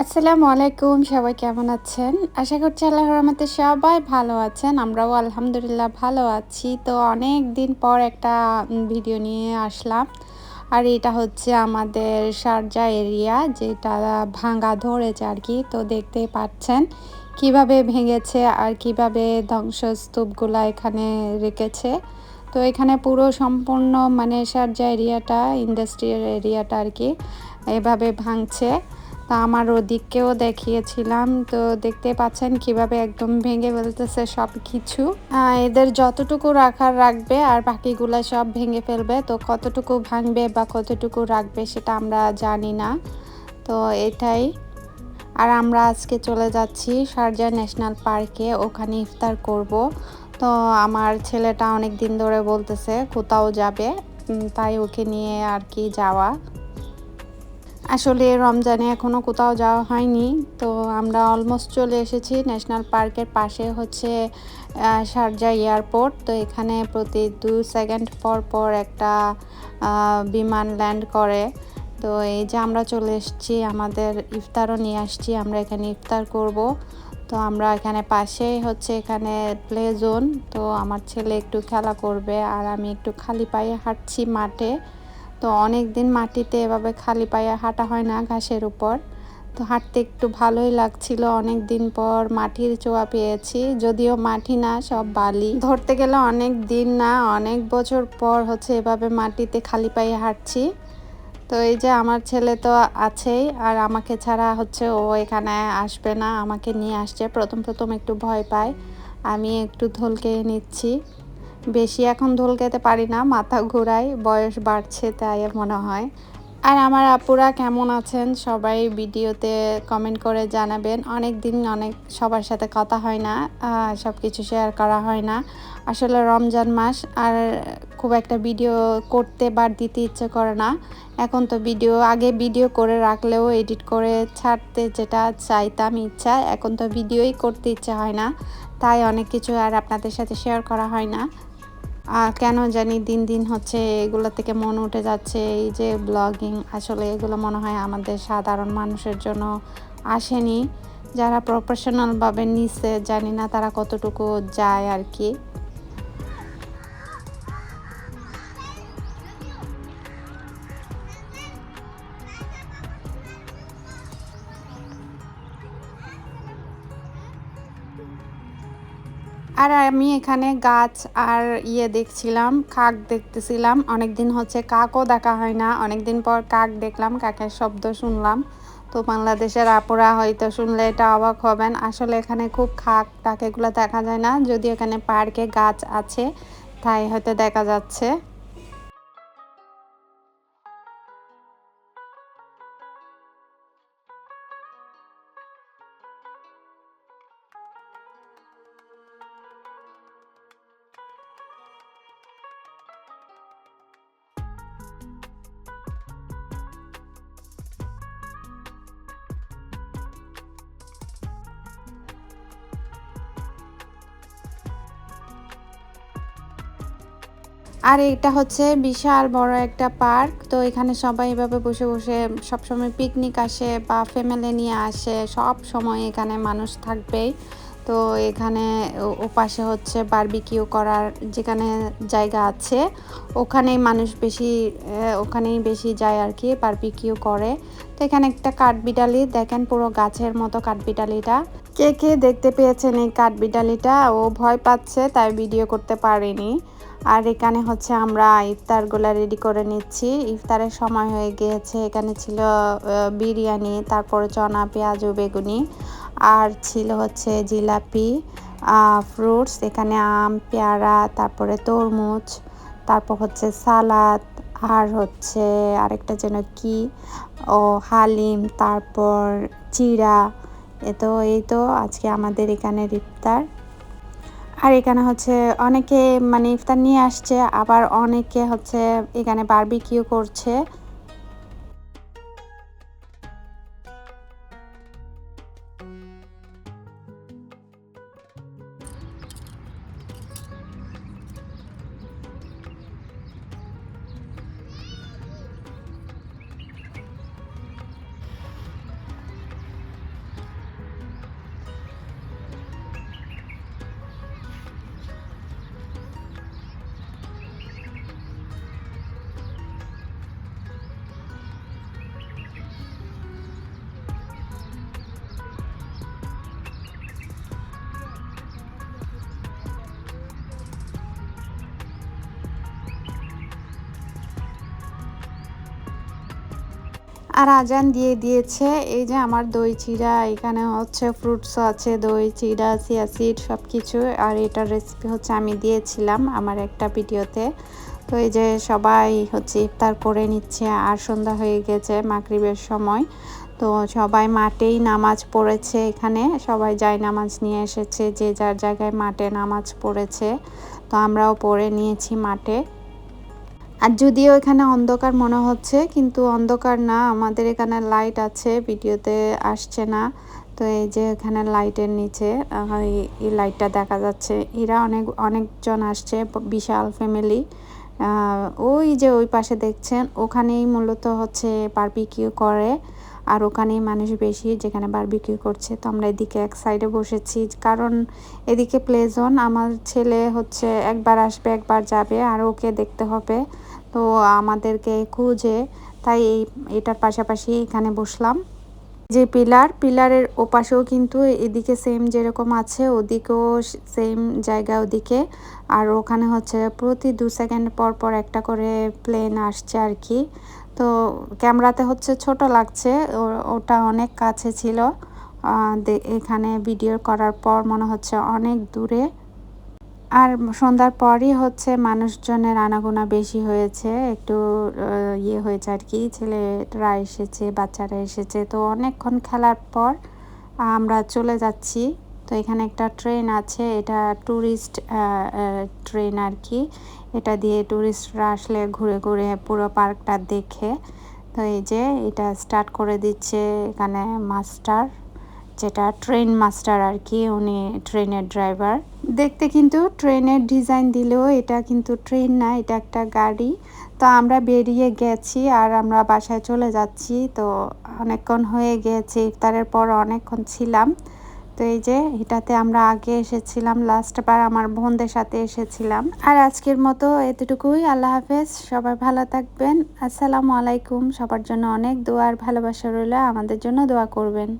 আসসালামু আলাইকুম, সবাই কেমন আছেন? আশা করছি আল্লাহ রহমতে সবাই ভালো আছেন, আমরাও আলহামদুলিল্লাহ ভালো আছি। তো অনেক দিন পর একটা ভিডিও নিয়ে আসলাম। আর এটা হচ্ছে আমাদের শারজা এরিয়া যেটা ভাঙা ধরেছে আর কি। তো দেখতে পাচ্ছেন কীভাবে ভেঙেছে আর কীভাবে ধ্বংসস্তূপগুলো এখানে রেখেছে। তো এখানে পুরো সম্পূর্ণ মানে শারজা এরিয়াটা ইন্ডাস্ট্রিয়াল এরিয়াটা আর কি, এভাবে ভাঙছে। তা আমার ওদিককেও দেখিয়েছিলাম। তো দেখতে পাচ্ছেন কীভাবে একদম ভেঙে ফেলতেছে সব কিছু এদের যতটুকু রাখার রাখবে আর বাকিগুলো সব ভেঙে ফেলবে, তো কতটুকু ভাঙবে বা কতটুকু রাখবে সেটা আমরা জানি না। তো এটাই। আর আমরা আজকে চলে যাচ্ছি শারজা ন্যাশনাল পার্কে, ওখানে ইফতার করব। তো আমার ছেলেটা অনেক দিন ধরে বলতেছে কোথাও যাবে তাই ওকে নিয়ে আর কি যাওয়া। আসলে রমজানে এখনও কোথাও যাওয়া হয়নি, তো আমরা অলমোস্ট চলে এসেছি ন্যাশনাল পার্কের পাশে হচ্ছে শারজা এয়ারপোর্ট তো এখানে প্রতি দু সেকেন্ড পর পর একটা বিমান ল্যান্ড করে। তো এই যে আমরা চলে এসেছি, আমাদের ইফতারও নিয়ে আসছি, আমরা এখানে ইফতার করব। তো আমরা এখানে পাশেই হচ্ছে এখানে প্লে জোন তো আমার ছেলে একটু খেলা করবে আর আমি একটু খালি পায়ে হাঁটছি মাঠে। তো অনেক দিন মাটিতে এভাবে খালি পায়ে হাঁটা হয় না ঘাসের উপর। তো হাঁটতে একটু ভালোই লাগছিল। অনেক দিন পর মাটির চোয়া পেয়েছি। যদিও মাটি না, সব বালি। ধরতে গেলে অনেক দিন না, অনেক বছর পর হচ্ছে এভাবে মাটিতে খালি পায়ে হাঁটছি। তো এই যে আমার ছেলে তো আছেই, আর আমাকে ছাড়া হচ্ছে ও এখানে আসবে না, আমাকে নিয়ে আসছে। প্রথম প্রথম একটু ভয় পায়। আমি একটু ধলকে নিচ্ছি। বেশি এখন ধুল খেতে পারি না, মাথা ঘোরাই বয়স বাড়ছে তাই মনে হয়। আর আমার আপুরা কেমন আছেন? সবাই ভিডিওতে কমেন্ট করে জানাবেন। অনেক দিন অনেক সবার সাথে কথা হয় না সব কিছু শেয়ার করা হয় না। আসলে রমজান মাস আর খুব একটা ভিডিও করতে বা দিতে ইচ্ছে করে না। এখন তো ভিডিও আগে ভিডিও করে রাখলেও এডিট করে ছাড়তে যেটা চাইতাম ইচ্ছা, এখন তো ভিডিওই করতে ইচ্ছে হয় না। তাই অনেক কিছু আর আপনাদের সাথে শেয়ার করা হয় না। কেন জানি দিন দিন হচ্ছে এগুলো থেকে মন উঠে যাচ্ছে। এই যে ব্লগিং আসলে এগুলো মনে হয় আমাদের সাধারণ মানুষের জন্য আসেনি। যারা প্রফেশনালভাবে নিচ্ছে জানি না তারা কতটুকু যায় আর কি। আর আমি এখানে গাছ আর ইয়ে দেখছিলাম, কাক দেখতেছিলাম। অনেক দিন হচ্ছে কাকও দেখা হয় না। অনেক দিন পর কাক দেখলাম, কাকের শব্দ শুনলাম। তো বাংলাদেশের আপুরা হয়তো শুনলে এটা অবাক হবেন। আসলে এখানে খুব খাক টাকেগুলো দেখা যায় না। যদি এখানে পার্কে গাছ আছে, তাই হয়তো দেখা যাচ্ছে। আর এটা হচ্ছে বিশাল বড় একটা পার্ক। তো এখানে সবাই এভাবে বসে বসে সবসময় পিকনিক আসে বা ফ্যামিলি নিয়ে আসে, সব সময় এখানে মানুষ থাকবেই। তো এখানে ও, ওপাশে হচ্ছে বারবিকিউ করার যেখানে জায়গা আছে, ওখানেই মানুষ বেশি ওখানেই বেশি যায় আর কি বারবিকিউ করে। তো এখানে একটা কাঠবিড়ালি, দেখেন পুরো গাছের মতো কাঠবিড়ালিটা। কে কে দেখতে পেয়েছেন এই কাঠবিড়ালিটা? ও ভয় পাচ্ছে, তাই ভিডিও করতে পারেনি। আর এখানে হচ্ছে আমরা ইফতারগুলো রেডি করে নিচ্ছি। ইফতারের সময় হয়ে গিয়েছে, এখানে ছিল বিরিয়ানি, তারপরে চনা, পেঁয়াজ ও বেগুনি, আর ছিল হচ্ছে জিলাপি ফ্রুটস এখানে আম, পেয়ারা, তারপরে তরমুজ, তারপর হচ্ছে সালাদ, আর হচ্ছে আরেকটা যেন কি, ও, হালিম, তারপর চিরা এ তো, এই তো আজকে আমাদের এখানে ইফতার। আর এখানে হচ্ছে অনেকে মানে ইফতার নিয়ে আসছে আবার অনেকে হচ্ছে এখানে বারবিকিউ করছে। আর আজান দিয়ে দিয়েছে, এই যে আমার দই চিড়া এখানে হচ্ছে ফ্রুটস আছে, দই চিড়া সিয়াসিড সব কিছু আর এটার রেসিপি হচ্ছে আমি দিয়েছিলাম আমার একটা ভিডিওতে। তো এই যে সবাই হচ্ছে ইফতার করে নিচ্ছে, আর সন্ধ্যা হয়ে গেছে মাগরিবের সময়। তো সবাই মাঠেই নামাজ পড়েছে এখানে, সবাই যাই নামাজ নিয়ে এসেছে, যে যার জায়গায় মাঠে নামাজ পড়েছে। তো আমরাও পড়ে নিয়েছি মাঠে। আর যদিও এখানে অন্ধকার মনে হচ্ছে, কিন্তু অন্ধকার না, আমাদের এখানে লাইট আছে, ভিডিওতে আসছে না। তো এই যে এখানে লাইটের নিচে এই লাইটটা দেখা যাচ্ছে। এরা অনেক, অনেকজন আসছে বিশাল ফ্যামিলি ওই যে ওই পাশে দেখছেন, ওখানেই মূলত হচ্ছে বারবিকিউ করে। আর ওখানেই মানুষ বেশি, যেখানে বারবিকিউ করছে। তো আমরা এদিকে এক সাইডে বসেছি, কারণ এদিকে প্লেজন আমার ছেলে হচ্ছে একবার আসবে, একবার যাবে, আর ওকে দেখতে হবে। তো আমাদেরকে খুঁজে তাই এই, এটার পাশাপাশি এখানে বসলাম। যে পিলার, পিলারের ওপাশেও কিন্তু এদিকে সেম যেরকম আছে, ওদিকেও সেম জায়গা ওদিকে। আর ওখানে হচ্ছে প্রতি দু সেকেন্ড পর পর একটা করে প্লেন আসছে আর কি। তো ক্যামেরাতে হচ্ছে ছোট লাগছে ওটা অনেক কাছে ছিল। এখানে ভিডিও করার পর মনে হচ্ছে অনেক দূরে। আর সন্ধ্যার পরই হচ্ছে মানুষজনের আনাগোনা বেশি হয়েছে, একটু ইয়ে হয়েছে আর কি, ছেলেরা এসেছে, বাচ্চারা এসেছে, তো অনেকক্ষণ খেলার পর আমরা চলে যাচ্ছি। তো এখানে একটা ট্রেন আছে, এটা ট্যুরিস্ট ট্রেন আর কি। এটা দিয়ে ট্যুরিস্টরা আসলে ঘুরে ঘুরে পুরো পার্কটা দেখে। তো এই যে এটা স্টার্ট করে দিচ্ছে এখানে মাস্টার, যেটা ট্রেন মাস্টার আর কি, উনি ট্রেনের ড্রাইভার। দেখতে কিন্তু ট্রেনের ডিজাইন দিলেও এটা কিন্তু ট্রেন না, এটা একটা গাড়ি। তো আমরা বেরিয়ে গেছি আর আমরা বাসায় চলে যাচ্ছি। তো অনেকক্ষণ হয়ে গিয়েছে ইফতারের পর অনেকক্ষণ ছিলাম। তো এই যে এটাতে আমরা আগে এসেছিলাম, লাস্টবার আমার বোনদের সাথে এসেছিলাম। আর আজকের মতো এতটুকুই, আল্লাহ হাফেজ, সবাই ভালো থাকবেন। আসসালামু আলাইকুম, সবার জন্য অনেক দোয়ার ভালোবাসা রইল, আমাদের জন্য দোয়া করবেন।